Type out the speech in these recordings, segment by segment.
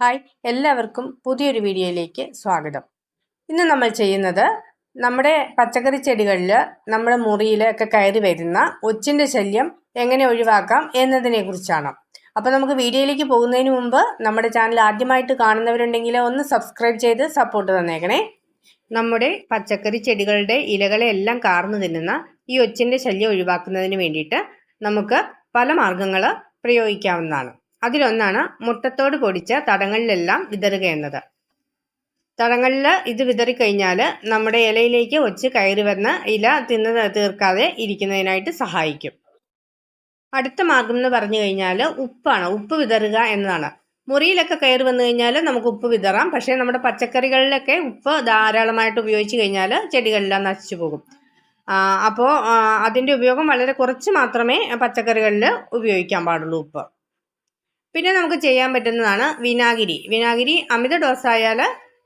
Hi എല്ലാവർക്കും പുതിയൊരു വീഡിയോയിലേക്ക് സ്വാഗതം. ഇന്ന് നമ്മൾ ചെയ്യുന്നത് നമ്മുടെ പച്ചക്കറി ചെടികളിൽ നമ്മുടെ മുറിയിലൊക്കെ കയറി വരുന്ന ഒച്ചിന്റെ ശല്യം എങ്ങനെ ഒഴിവാക്കാം എന്നതിനെക്കുറിച്ചാണ് അപ്പോൾ നമുക്ക് വീഡിയോയിലേക്ക് പോകുന്നതിന് മുമ്പ് നമ്മുടെ ചാനൽ ആദ്യമായിട്ട് കാണുന്നവരുണ്ടെങ്കിൽ ഒന്ന് സബ്സ്ക്രൈബ് ചെയ്ത് സപ്പോർട്ട് തന്നേക്കണേ. നമ്മുടെ പച്ചക്കറി ചെടികളുടെ ഇലകളെ എല്ലാം കാർന്നു തിന്നുന്ന ഈ ഒച്ചിന്റെ ശല്യം ഒഴിവാക്കുന്നതിന് വേണ്ടിയിട്ട് നമുക്ക് പല മാർഗങ്ങൾ പ്രയോഗിക്കാവുന്നതാണ്. അതിലൊന്നാണ് മുട്ടത്തോട് പൊടിച്ച തടങ്ങളിലെല്ലാം വിതറുക എന്നത്. തടങ്ങളിൽ ഇത് വിതറിക്കഴിഞ്ഞാൽ നമ്മുടെ ഇലയിലേക്ക് ഒച്ച് കയറി വന്ന് ഇല തിന്ന് തീർക്കാതെ ഇരിക്കുന്നതിനായിട്ട് സഹായിക്കും. അടുത്ത മാർഗം എന്ന് പറഞ്ഞു കഴിഞ്ഞാൽ ഉപ്പാണ്. ഉപ്പ് വിതറുക എന്നതാണ്. മുറിയിലൊക്കെ കയറി വന്നു കഴിഞ്ഞാൽ നമുക്ക് ഉപ്പ് വിതറാം. പക്ഷേ നമ്മുടെ പച്ചക്കറികളിലൊക്കെ ഉപ്പ് ധാരാളമായിട്ട് ഉപയോഗിച്ച് കഴിഞ്ഞാൽ ചെടികളെല്ലാം നശിച്ചു പോകും. അപ്പോൾ അതിന്റെ ഉപയോഗം വളരെ കുറച്ച് മാത്രമേ പച്ചക്കറികളിൽ ഉപയോഗിക്കാൻ പാടുള്ളൂ ഉപ്പ്. പിന്നെ നമുക്ക് ചെയ്യാൻ പറ്റുന്നതാണ് വിനാഗിരി. വിനാഗിരി അമിത ഡോസായാൽ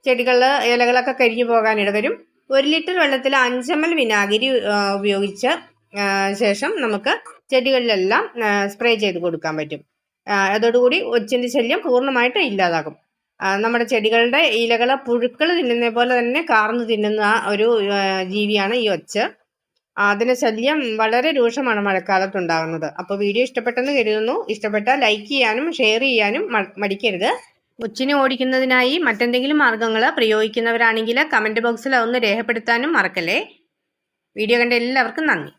ചെടികൾ ഇലകളൊക്കെ കരിഞ്ഞു പോകാനിട വരും ഒരു ലിറ്റർ വെള്ളത്തിൽ അഞ്ചമൽ വിനാഗിരി ഉപയോഗിച്ച ശേഷം നമുക്ക് ചെടികളിലെല്ലാം സ്പ്രേ ചെയ്ത് കൊടുക്കാൻ പറ്റും. അതോടുകൂടി ഒച്ചിന്റെ ശല്യം പൂർണമായിട്ട് ഇല്ലാതാകും. നമ്മുടെ ചെടികളുടെ ഇലകളെ പുഴുക്കൾ തിന്നുന്ന പോലെ തന്നെ കാർന്നു തിന്നുന്ന ഒരു ജീവിയാണ് ഈ ഒച്ച്. അതിന് ശല്യം വളരെ രൂക്ഷമാണ് മഴക്കാലത്ത് ഉണ്ടാകുന്നത് അപ്പോൾ വീഡിയോ ഇഷ്ടപ്പെട്ടെന്ന് കരുതുന്നു. ഇഷ്ടപ്പെട്ടാൽ ലൈക്ക് ചെയ്യാനും ഷെയർ ചെയ്യാനും മടിക്കരുത്. കൊച്ചിനെ ഓടിക്കുന്നതിനായി മറ്റെന്തെങ്കിലും മാർഗങ്ങൾ പ്രയോഗിക്കുന്നവരാണെങ്കിൽ കമന്റ് ബോക്സിൽ അതൊന്ന് രേഖപ്പെടുത്താനും മറക്കല്ലേ. വീഡിയോ കണ്ട എല്ലാവർക്കും നന്ദി.